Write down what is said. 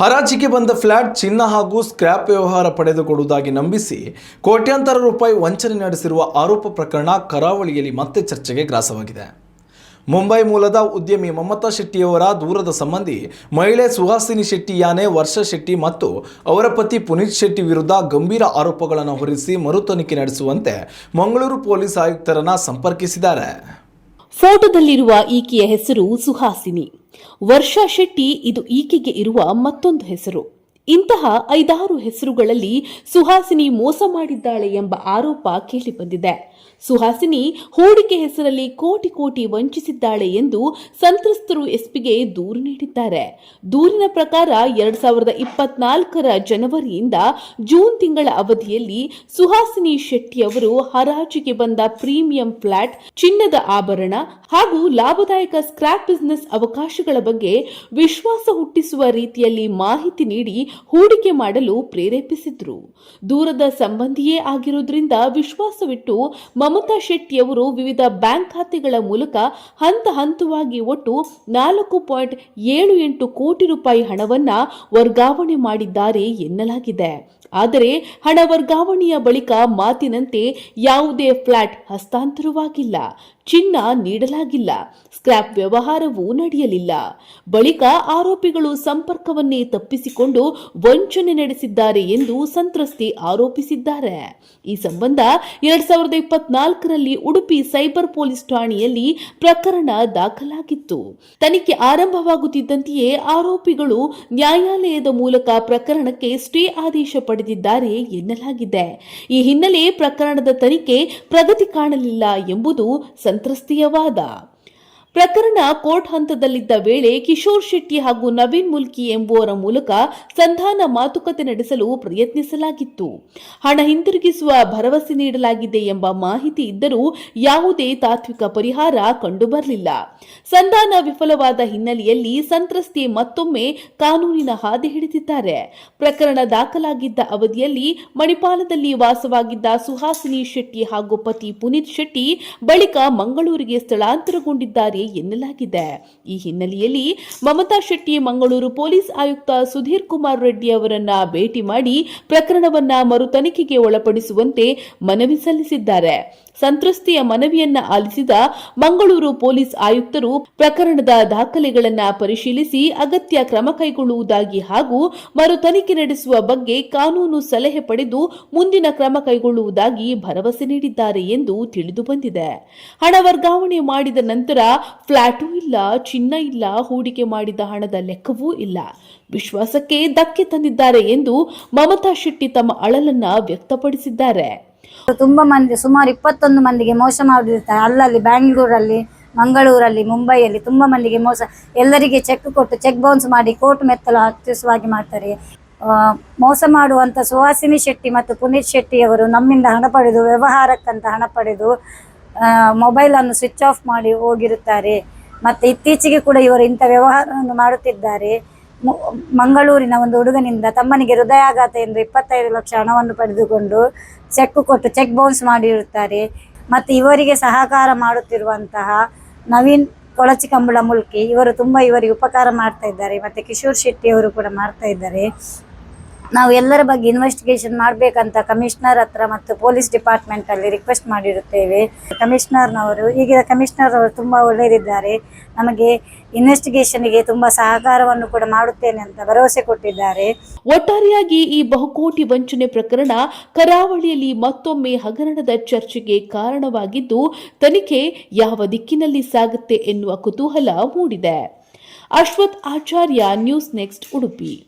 ಹರಾಜಿಗೆ ಬಂದ ಫ್ಲಾಟ್ ಚಿನ್ನ ಹಾಗೂ ಸ್ಕ್ರ್ಯಾಪ್ ವ್ಯವಹಾರ ಪಡೆದುಕೊಡುವುದಾಗಿ ನಂಬಿಸಿ ಕೋಟ್ಯಾಂತರ ರೂಪಾಯಿ ವಂಚನೆ ನಡೆಸಿರುವ ಆರೋಪ ಪ್ರಕರಣ ಕರಾವಳಿಯಲ್ಲಿ ಮತ್ತೆ ಚರ್ಚೆಗೆ ಗ್ರಾಸವಾಗಿದೆ. ಮುಂಬೈ ಮೂಲದ ಉದ್ಯಮಿ ಮಮತಾ ಶೆಟ್ಟಿಯವರ ದೂರದ ಸಂಬಂಧಿ ಮಹಿಳೆ ಸುಹಾಸಿನಿ ಶೆಟ್ಟಿ ಯಾನೆ, ವರ್ಷ ಶೆಟ್ಟಿ ಮತ್ತು ಅವರ ಪತಿ ಪುನೀತ್ ಶೆಟ್ಟಿ ವಿರುದ್ಧ ಗಂಭೀರ ಆರೋಪಗಳನ್ನು ಹೊರಿಸಿ ಮರು ನಡೆಸುವಂತೆ ಮಂಗಳೂರು ಪೊಲೀಸ್ ಆಯುಕ್ತರನ್ನು ಸಂಪರ್ಕಿಸಿದ್ದಾರೆ. ಫೋಟೋದಲ್ಲಿರುವ ಈಕೆಯ ಹೆಸರು ಸುಹಾಸಿನಿ. ವರ್ಷಾ ಶೆಟ್ಟಿ ಇದು ಈಕೆಗೆ ಇರುವ ಮತ್ತೊಂದು ಹೆಸರು. ಇಂತಹ ಐದಾರು ಹೆಸರುಗಳಲ್ಲಿ ಸುಹಾಸಿನಿ ಮೋಸ ಮಾಡಿದ್ದಾಳೆ ಎಂಬ ಆರೋಪ ಕೇಳಿಬಂದಿದೆ. ಸುಹಾಸಿನಿ ಹೂಡಿಕೆ ಹೆಸರಲ್ಲಿ ಕೋಟಿ ಕೋಟಿ ವಂಚಿಸಿದ್ದಾಳೆ ಎಂದು ಸಂತ್ರಸ್ತರು ಎಸ್ಪಿಗೆ ದೂರು ನೀಡಿದ್ದಾರೆ. ದೂರಿನ ಪ್ರಕಾರ ಎರಡ್ ಸಾವಿರದ ಇಪ್ಪತ್ನಾಲ್ಕರ ಜನವರಿಯಿಂದ ಜೂನ್ ತಿಂಗಳ ಅವಧಿಯಲ್ಲಿ ಸುಹಾಸಿನಿ ಶೆಟ್ಟಿ ಅವರು ಹರಾಜಿಗೆ ಬಂದ ಪ್ರೀಮಿಯಂ ಫ್ಲಾಟ್, ಚಿನ್ನದ ಆಭರಣ ಹಾಗೂ ಲಾಭದಾಯಕ ಸ್ಕ್ರಾಪ್ ಬಿಸ್ನೆಸ್ ಅವಕಾಶಗಳ ಬಗ್ಗೆ ವಿಶ್ವಾಸ ಹುಟ್ಟಿಸುವ ರೀತಿಯಲ್ಲಿ ಮಾಹಿತಿ ನೀಡಿ ಹೂಡಿಕೆ ಮಾಡಲು ಪ್ರೇರೇಪಿಸಿದ್ರು. ದೂರದ ಸಂಬಂಧಿಯೇ ಆಗಿರೋದ್ರಿಂದ ವಿಶ್ವಾಸವಿಟ್ಟು ಮಮತಾ ಶೆಟ್ಟಿಯವರು ವಿವಿಧ ಬ್ಯಾಂಕ್ ಖಾತೆಗಳ ಮೂಲಕ ಹಂತ ಹಂತವಾಗಿ ಒಟ್ಟು ನಾಲ್ಕು ಪಾಯಿಂಟ್ ಏಳು ಎಂಟು ಕೋಟಿ ರೂಪಾಯಿ ಹಣವನ್ನ ವರ್ಗಾವಣೆ ಮಾಡಿದ್ದಾರೆ ಎನ್ನಲಾಗಿದೆ. ಆದರೆ ಹಣ ವರ್ಗಾವಣೆಯ ಬಳಿಕ ಮಾತಿನಂತೆ ಯಾವುದೇ ಫ್ಲಾಟ್ ಹಸ್ತಾಂತರವಾಗಿಲ್ಲ. ಚಿನ್ನ ನೀಡಲಾಗಿಲ್ಲ. ಸ್ಕ್ರ್ಯಾಪ್ ವ್ಯವಹಾರವೂ ನಡೆಯಲಿಲ್ಲ. ಬಳಿಕ ಆರೋಪಿಗಳು ಸಂಪರ್ಕವನ್ನೇ ತಪ್ಪಿಸಿಕೊಂಡು ವಂಚನೆ ನಡೆಸಿದ್ದಾರೆ ಎಂದು ಸಂತ್ರಸ್ತೆ ಆರೋಪಿಸಿದ್ದಾರೆ. ಈ ಸಂಬಂಧ ಎರಡ್ ಸಾವಿರದ ಇಪ್ಪತ್ನಾಲ್ಕರಲ್ಲಿ ಉಡುಪಿ ಸೈಬರ್ ಪೊಲೀಸ್ ಠಾಣೆಯಲ್ಲಿ ಪ್ರಕರಣ ದಾಖಲಾಗಿತ್ತು. ತನಿಖೆ ಆರಂಭವಾಗುತ್ತಿದ್ದಂತೆಯೇ ಆರೋಪಿಗಳು ನ್ಯಾಯಾಲಯದ ಮೂಲಕ ಪ್ರಕರಣಕ್ಕೆ ಸ್ಟೇ ಆದೇಶ ಪಡೆದಿದ್ದಾರೆ ಎನ್ನಲಾಗಿದೆ. ಈ ಹಿನ್ನೆಲೆ ಪ್ರಕರಣದ ತನಿಖೆ ಪ್ರಗತಿ ಕಾಣಲಿಲ್ಲ ಎಂಬುದು ಸಂತ್ರಸ್ತೆಯ ಪ್ರಕರಣ ಕೋರ್ಟ್ ಹಂತದಲ್ಲಿದ್ದ ವೇಳೆ ಕಿಶೋರ್ ಶೆಟ್ಟಿ ಹಾಗೂ ನವೀನ್ ಮುಲ್ಕಿ ಎಂಬುವರ ಮೂಲಕ ಸಂಧಾನ ಮಾತುಕತೆ ನಡೆಸಲು ಪ್ರಯತ್ನಿಸಲಾಗಿತ್ತು. ಹಣ ಹಿಂದಿರುಗಿಸುವ ಭರವಸೆ ನೀಡಲಾಗಿದೆ ಎಂಬ ಮಾಹಿತಿ ಇದ್ದರೂ ಯಾವುದೇ ತಾತ್ವಿಕ ಪರಿಹಾರ ಕಂಡುಬರಲಿಲ್ಲ. ಸಂಧಾನ ವಿಫಲವಾದ ಹಿನ್ನೆಲೆಯಲ್ಲಿ ಸಂತ್ರಸ್ತೆ ಮತ್ತೊಮ್ಮೆ ಕಾನೂನಿನ ಹಾದಿ ಹಿಡಿದಿದ್ದಾರೆ. ಪ್ರಕರಣ ದಾಖಲಾಗಿದ್ದ ಅವಧಿಯಲ್ಲಿ ಮಣಿಪಾಲದಲ್ಲಿ ವಾಸವಾಗಿದ್ದ ಸುಹಾಸಿನಿ ಶೆಟ್ಟಿ ಹಾಗೂ ಪತಿ ಪುನೀತ್ ಶೆಟ್ಟಿ ಬಳಿಕ ಮಂಗಳೂರಿಗೆ ಸ್ಥಳಾಂತರಗೊಂಡಿದ್ದಾರೆ ಎನ್ನಲಾಗಿದೆ. ಈ ಹಿನ್ನೆಲೆಯಲ್ಲಿ ಮಮತಾ ಶೆಟ್ಟಿ ಮಂಗಳೂರು ಪೊಲೀಸ್ ಆಯುಕ್ತ ಸುಧೀರ್ ಕುಮಾರ್ ರೆಡ್ಡಿ ಅವರನ್ನ ಭೇಟಿ ಮಾಡಿ ಪ್ರಕರಣವನ್ನ ಮರು ತನಿಖೆಗೆ ಒಳಪಡಿಸುವಂತೆ ಮನವಿ ಸಲ್ಲಿಸಿದ್ದಾರೆ. ಸಂತ್ರಸ್ತೆಯ ಮನವಿಯನ್ನ ಆಲಿಸಿದ ಮಂಗಳೂರು ಪೊಲೀಸ್ ಆಯುಕ್ತರು ಪ್ರಕರಣದ ದಾಖಲೆಗಳನ್ನು ಪರಿಶೀಲಿಸಿ ಅಗತ್ಯ ಕ್ರಮ ಕೈಗೊಳ್ಳುವುದಾಗಿ ಹಾಗೂ ಮರು ತನಿಖೆ ನಡೆಸುವ ಬಗ್ಗೆ ಕಾನೂನು ಸಲಹೆ ಪಡೆದು ಮುಂದಿನ ಕ್ರಮ ಕೈಗೊಳ್ಳುವುದಾಗಿ ಭರವಸೆ ನೀಡಿದ್ದಾರೆ ಎಂದು ತಿಳಿದು ಬಂದಿದೆ. ಹಣ ವರ್ಗಾವಣೆ ಮಾಡಿದ ನಂತರ ಫ್ಲಾಟೂ ಇಲ್ಲ, ಚಿನ್ನ ಇಲ್ಲ, ಹೂಡಿಕೆ ಮಾಡಿದ ಹಣದ ಲೆಕ್ಕವೂ ಇಲ್ಲ. ವಿಶ್ವಾಸಕ್ಕೆ ಧಕ್ಕೆ ತಂದಿದ್ದಾರೆ ಎಂದು ಮಮತಾ ಶೆಟ್ಟಿ ತಮ್ಮ ಅಳಲನ್ನ ವ್ಯಕ್ತಪಡಿಸಿದ್ದಾರೆ. ತುಂಬ ಮಂದಿ, ಸುಮಾರು ಇಪ್ಪತ್ತೊಂದು ಮಂದಿಗೆ ಮೋಸ ಮಾಡಿರ್ತಾರೆ. ಅಲ್ಲಲ್ಲಿ ಬ್ಯಾಂಗ್ಳೂರಲ್ಲಿ, ಮಂಗಳೂರಲ್ಲಿ, ಮುಂಬೈಯಲ್ಲಿ ತುಂಬ ಮಂದಿಗೆ ಮೋಸ. ಎಲ್ಲರಿಗೆ ಚೆಕ್ ಕೊಟ್ಟು ಚೆಕ್ ಬೌನ್ಸ್ ಮಾಡಿ, ಕೋರ್ಟ್ ಮೆತ್ತಲು ಹತ್ತಿಸುವಾಗಿ ಮಾಡ್ತಾರೆ. ಮೋಸ ಮಾಡುವಂಥ ಸುಹಾಸಿನಿ ಶೆಟ್ಟಿ ಮತ್ತು ಪುನೀತ್ ಶೆಟ್ಟಿ ಅವರು ನಮ್ಮಿಂದ ಹಣ ಪಡೆದು, ವ್ಯವಹಾರಕ್ಕಂತ ಹಣ ಪಡೆದು ಮೊಬೈಲನ್ನು ಸ್ವಿಚ್ ಆಫ್ ಮಾಡಿ ಹೋಗಿರುತ್ತಾರೆ. ಮತ್ತು ಇತ್ತೀಚೆಗೆ ಕೂಡ ಇವರು ಇಂಥ ವ್ಯವಹಾರವನ್ನು ಮಾಡುತ್ತಿದ್ದಾರೆ. ಮಂಗಳೂರಿನ ಒಂದು ಹುಡುಗನಿಂದ ತಮ್ಮನಿಗೆ ಹೃದಯಾಘಾತ ಎಂದು ಇಪ್ಪತ್ತೈದು ಲಕ್ಷ ಹಣವನ್ನು ಪಡೆದುಕೊಂಡು ಚೆಕ್ ಕೊಟ್ಟು ಚೆಕ್ ಬೌನ್ಸ್ ಮಾಡಿರುತ್ತಾರೆ. ಮತ್ತು ಇವರಿಗೆ ಸಹಕಾರ ಮಾಡುತ್ತಿರುವಂತಹ ನವೀನ್ ಕೊಳಚಿ ಕಂಬಳ ಮುಲ್ಕಿ ಇವರು ತುಂಬ ಇವರಿಗೆ ಉಪಕಾರ ಮಾಡ್ತಾ ಇದ್ದಾರೆ. ಮತ್ತು ಕಿಶೋರ್ ಶೆಟ್ಟಿ ಅವರು ಕೂಡ ಮಾಡ್ತಾ ಇದ್ದಾರೆ. ನಾವು ಎಲ್ಲರ ಬಗ್ಗೆ ಇನ್ವೆಸ್ಟಿಗೇಷನ್ ಮಾಡಬೇಕಂತ ಕಮಿಷನರ್ ಹತ್ರ ಮತ್ತು ಪೊಲೀಸ್ ಡಿಪಾರ್ಟ್ಮೆಂಟ್ ಅಲ್ಲಿ ರಿಕ್ವೆಸ್ಟ್ ಮಾಡಿರುತ್ತೇವೆ. ಕಮಿಷನರ್ನವರು ಈಗ ಕಮಿಷನರ್ ಅವರು ತುಂಬ ಒಳ್ಳೆಯದಿದ್ದಾರೆ. ನಮಗೆ ಇನ್ವೆಸ್ಟಿಗೇಷನ್ಗೆ ತುಂಬಾ ಸಹಕಾರವನ್ನು ಕೂಡ ಮಾಡುತ್ತೇನೆ ಅಂತ ಭರವಸೆ ಕೊಟ್ಟಿದ್ದಾರೆ. ಒಟ್ಟಾರೆಯಾಗಿ ಈ ಬಹುಕೋಟಿ ವಂಚನೆ ಪ್ರಕರಣ ಕರಾವಳಿಯಲ್ಲಿ ಮತ್ತೊಮ್ಮೆ ಹಗರಣದ ಚರ್ಚೆಗೆ ಕಾರಣವಾಗಿದ್ದು, ತನಿಖೆ ಯಾವ ದಿಕ್ಕಿನಲ್ಲಿ ಸಾಗುತ್ತೆ ಎನ್ನುವ ಕುತೂಹಲ ಮೂಡಿದೆ. Ashwath Acharya news next Udupi.